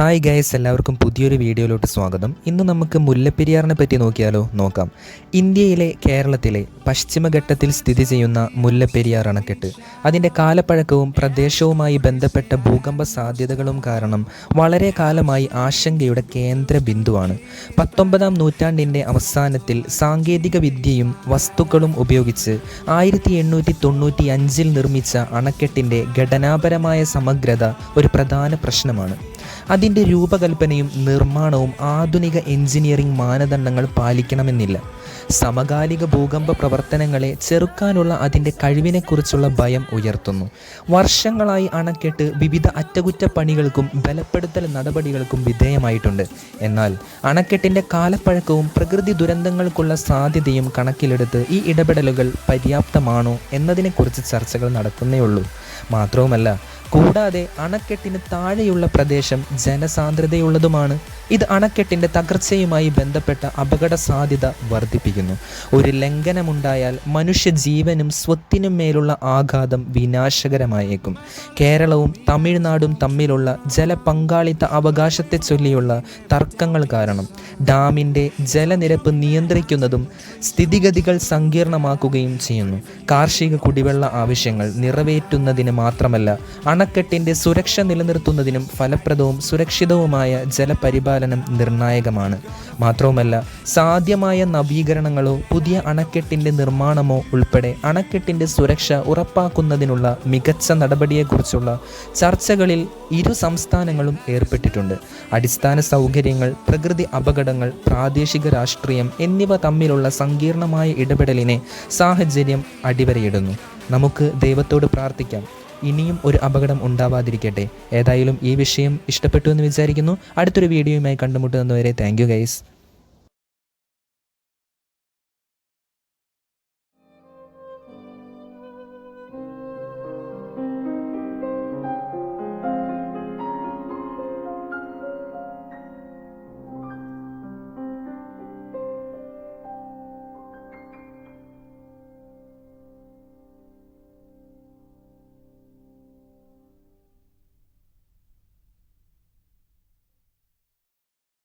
Hi guys എല്ലാവർക്കും പുതിയൊരു വീഡിയോയിലോട്ട് സ്വാഗതം. ഇന്ന് നമുക്ക് മുല്ലപ്പെരിയാറിനെ പറ്റി നോക്കിയാലോ? നോക്കാം. ഇന്ത്യയിലെ കേരളത്തിലെ പശ്ചിമഘട്ടത്തിൽ സ്ഥിതി ചെയ്യുന്ന മുല്ലപ്പെരിയാർ അണക്കെട്ട്. അതിന്റെ കാലപ്പഴക്കവും പ്രദേശവുമായി ബന്ധപ്പെട്ട ഭൂകമ്പ സാധ്യതകളും കാരണം വളരെ കാലമായി ആശങ്കയുടെ കേന്ദ്ര ബിന്ദുവാണ് പത്തൊമ്പതാം നൂറ്റാണ്ടിന്റെ അവസാനത്തിൽ സാങ്കേതിക വിദ്യയും വസ്തുക്കളും ഉപയോഗിച്ച് ആയിരത്തി എണ്ണൂറ്റി തൊണ്ണൂറ്റി അഞ്ചിൽ നിർമ്മിച്ച അണക്കെട്ടിന്റെ ഘടനാപരമായ സമഗ്രത ഒരു പ്രധാന പ്രശ്നമാണ്. അതിന്റെ രൂപകൽപ്പനയും നിർമ്മാണവും ആധുനിക എഞ്ചിനീയറിംഗ് മാനദണ്ഡങ്ങൾ പാലിക്കണമെന്നില്ല. സമകാലിക ഭൂകമ്പ പ്രവർത്തനങ്ങളെ ചെറുക്കാനുള്ള അതിന്റെ കഴിവിനെക്കുറിച്ചുള്ള ഭയം ഉയർത്തുന്നു. വർഷങ്ങളായി അണക്കെട്ട് വിവിധ അറ്റകുറ്റപ്പണികൾക്കും ബലപ്പെടുത്തൽ നടപടികൾക്കും വിധേയമായിട്ടുണ്ട്. എന്നാൽ അണക്കെട്ടിന്റെ കാലപ്പഴക്കവും പ്രകൃതി ദുരന്തങ്ങൾക്കുള്ള സാധ്യതയും കണക്കിലെടുത്ത് ഈ ഇടപെടലുകൾ പര്യാപ്തമാണോ എന്നതിനെക്കുറിച്ച് ചർച്ചകൾ നടത്തുന്നേ ഉള്ളൂ മാത്രവുമല്ല കൂടാതെ അണക്കെട്ടിന് താഴെയുള്ള പ്രദേശം ജനസാന്ദ്രതയുള്ളതുമാണ്. ഇത് അണക്കെട്ടിന്റെ തകർച്ചയുമായി ബന്ധപ്പെട്ട അപകട സാധ്യത വർദ്ധിപ്പിക്കുന്നു. ഒരു ലംഘനമുണ്ടായാൽ മനുഷ്യജീവനും സ്വത്തിനും മേലുള്ള ആഘാതം വിനാശകരമായേക്കും. കേരളവും തമിഴ്നാടും തമ്മിലുള്ള ജലപങ്കാളിത്ത അവകാശത്തെ ചൊല്ലിയുള്ള തർക്കങ്ങൾ കാരണം ഡാമിന്റെ ജലനിരപ്പ് നിയന്ത്രിക്കുന്നതും സ്ഥിതിഗതികൾ സങ്കീർണമാക്കുകയും ചെയ്യുന്നു. കാർഷിക കുടിവെള്ള ആവശ്യങ്ങൾ നിറവേറ്റുന്നതിന് മാത്രമല്ല അണക്കെട്ടിന്റെ സുരക്ഷ നിലനിർത്തുന്നതിനും ഫലപ്രദവും സുരക്ഷിതവുമായ ജലപരിപാലനം നിർണായകമാണ്. മാത്രവുമല്ല സാധ്യമായ നവീകരണങ്ങളോ പുതിയ അണക്കെട്ടിന്റെ നിർമ്മാണമോ ഉൾപ്പെടെ അണക്കെട്ടിന്റെ സുരക്ഷ ഉറപ്പാക്കുന്നതിനുള്ള മികച്ച നടപടിയെക്കുറിച്ചുള്ള ചർച്ചകളിൽ ഇരു സംസ്ഥാനങ്ങളും ഏർപ്പെട്ടിട്ടുണ്ട്. അടിസ്ഥാന സൗകര്യങ്ങൾ പ്രകൃതി അപകടങ്ങൾ പ്രാദേശിക രാഷ്ട്രീയം എന്നിവ തമ്മിലുള്ള സങ്കീർണമായ ഇടപെടലിനെ സാഹചര്യം അടിവരയിടുന്നു. നമുക്ക് ദൈവത്തോട് പ്രാർത്ഥിക്കാം. ഇനിയും ഒരു അപകടം ഉണ്ടാവാതിരിക്കട്ടെ. ഏതായാലും ഈ വിഷയം ഇഷ്ടപ്പെട്ടു എന്ന് വിചാരിക്കുന്നു. അടുത്തൊരു വീഡിയോയുമായി കണ്ടുമുട്ടുന്നതുവരെ താങ്ക് യു ഗൈസ്.